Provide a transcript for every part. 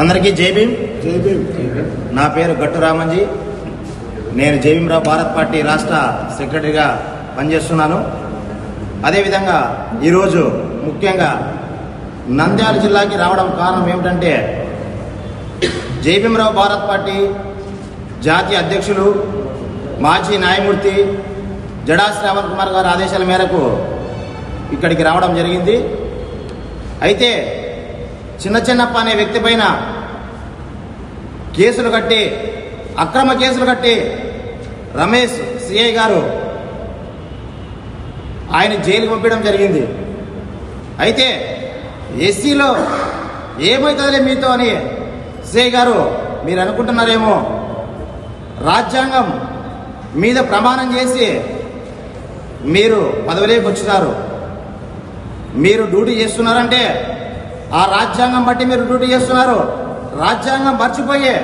అందరికీ జై భీమ్. జై భీమ్. నా పేరు గట్టు రామంజీ. నేను జయభీమరావు భారత్ పార్టీ రాష్ట్ర సెక్రటరీగా పనిచేస్తున్నాను. అదేవిధంగా ఈరోజు ముఖ్యంగా నంద్యాల జిల్లాకి రావడం కారణం ఏమిటంటే జయభీమరావు భారత్ పార్టీ జాతీయ అధ్యక్షులు మాజీ న్యాయమూర్తి జడా శ్రావణ్ కుమార్ గారి ఆదేశాల మేరకు ఇక్కడికి రావడం జరిగింది. అయితే చిన్న చిన్నప్ప అనే వ్యక్తి పైన కేసులు కట్టి అక్రమ కేసులు కట్టి రమేష్ సిఐ గారు ఆయన జైలుకి పంపించడం జరిగింది. అయితే ఎస్సీలో ఏమవుతుందిలే మీతో అని సిఐ గారు మీరు అనుకుంటున్నారేమో రాజ్యాంగం మీద ప్రమాణం చేసి మీరు పదవిలోకి వచ్చినారు. మీరు డ్యూటీ చేస్తున్నారంటే ఆ రాజ్యాంగం బట్టి మీరు డ్యూటీ చేస్తున్నారు. రాజ్యాంగం మర్చిపోయి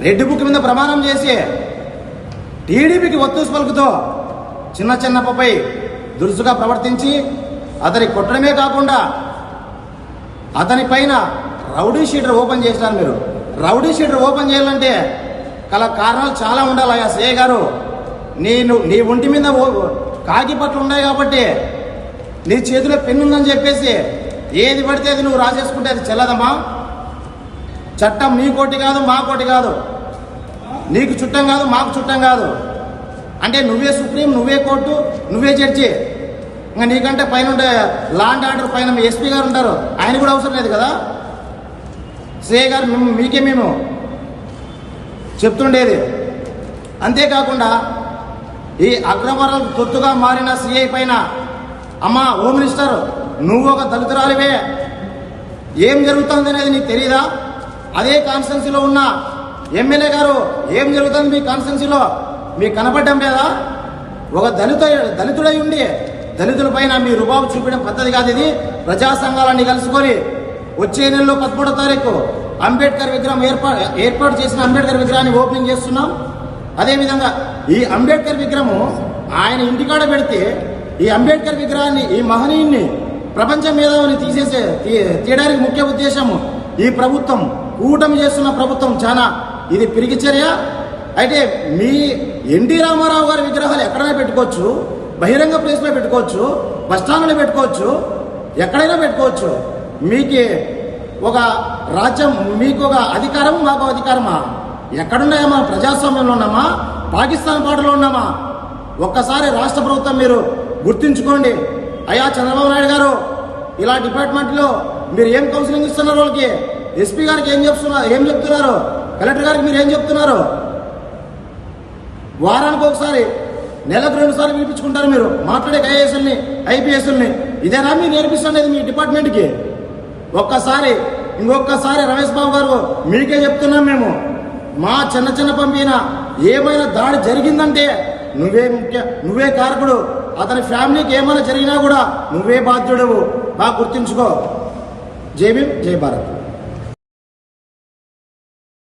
రెడ్ బుక్ మీద ప్రమాణం చేసి టీడీపీకి ఒత్తూసు పలుకుతో చిన్న చిన్నప్పపై దురుసుగా ప్రవర్తించి అతని కొట్టడమే కాకుండా అతని పైన రౌడీ షీటర్ ఓపెన్ చేసినారు మీరు. రౌడీ షీటర్ ఓపెన్ చేయాలంటే గల కారణాలు చాలా ఉండాలి అయ్యా సే గారు. నేను నీ ఒంటి మీద ఓ- కాకి పట్లు ఉన్నాయి కాబట్టి నీ చేతిలో పెన్నుందని చెప్పేసి ఏది పడితే అది నువ్వు రాసేసుకుంటే అది చెల్లదమ్మా. చట్టం నీ కోటి కాదు మా కోటి కాదు. నీకు చుట్టం కాదు మాకు చుట్టం కాదు. అంటే నువ్వే సుప్రీం నువ్వే కోర్టు నువ్వే జడ్జి. ఇంకా నీకంటే పైన ఉండే లా అండ్ ఆర్డర్ పైన ఎస్పీ గారు ఉంటారు. ఆయన కూడా అవసరం లేదు కదా? సిఏ గారు మేము మీకే మేము చెప్తుండేది. అంతేకాకుండా ఈ అగ్రవరాలకు తొత్తుగా మారిన సిఐ పైన అమ్మా హోమ్ మినిస్టర్ నువ్వు ఒక దళితురాలివే. ఏం జరుగుతుంది అనేది నీకు తెలియదా అదే కాన్స్టెన్సీలో ఉన్న ఎమ్మెల్యే గారు ఏం జరుగుతుంది మీ కాన్స్టెన్సీలో మీకు కనపడడం లేదా? ఒక దళిత దళితుడై ఉండి దళితుల పైన మీ రుబాబు చూపించడం పద్ధతి కాదు ఇది. ప్రజా సంఘాలన్నీ కలుసుకొని వచ్చే నెలలో పదమూడో తారీఖు అంబేద్కర్ విగ్రహం ఏర్పాటు ఏర్పాటు చేసిన అంబేద్కర్ విగ్రహాన్ని ఓపెనింగ్ చేస్తున్నాం. అదేవిధంగా ఈ అంబేద్కర్ విగ్రహము ఆయన ఇంటికాడ పెడితే ఈ అంబేద్కర్ విగ్రహాన్ని ఈ మహనీయుని ప్రపంచ మేధావిని తీసేసే తీ- తీయడానికి ముఖ్య ఉద్దేశము ఈ ప్రభుత్వం కూటమి చేస్తున్న ప్రభుత్వం చాలా ఇది పిరిగి చర్య అయితే మీ ఎన్టీ రామారావు గారి విగ్రహాలు ఎక్కడైనా పెట్టుకోవచ్చు? బహిరంగ ప్లేస్లో పెట్టుకోవచ్చు? బస్ స్టాండ్లో పెట్టుకోవచ్చు? ఎక్కడైనా పెట్టుకోవచ్చు? మీకు ఒక రాజ్యం మీకు ఒక అధికారం మాకు అధికారమా? ఎక్కడున్నాయా మన ప్రజాస్వామ్యంలో ఉన్నామా? పాకిస్తాన్ పాటలో ఉన్నామా? ఒక్కసారి రాష్ట్ర ప్రభుత్వం మీరు గుర్తుంచుకోండి. అయ్యా చంద్రబాబు నాయుడు గారు ఇలా డిపార్ట్మెంట్లో మీరు ఏం కౌన్సిలింగ్ ఇస్తున్నారు వాళ్ళకి? ఎస్పీ గారికి ఏం చెప్తున్నారు ఏం చెప్తున్నారు? కలెక్టర్ గారికి మీరు ఏం చెప్తున్నారు? వారానికి ఒకసారి నెలకు రెండు సార్లు పిలిపించుకుంటారు మీరు. మాట్లాడే ఐఏఎస్ఎల్ని ఐపీఎస్ఎల్ని. ఇదేనా మీరు నేర్పిస్తుండేది మీ డిపార్ట్మెంట్కి ఒక్కసారి ఇంకొకసారి రమేష్ బాబు గారు మీకే చెప్తున్నాం మేము. మా చిన్న చిన్న పంపిన ఏమైనా దాడి జరిగిందంటే నువ్వే ముఖ్య నువ్వే కారకుడు. అతని ఫ్యామిలీకి ఏమైనా జరిగినా కూడా నువ్వే బాధ్యుడవు. బాగా గుర్తుంచుకో. జై భీమ్ జై భారత్.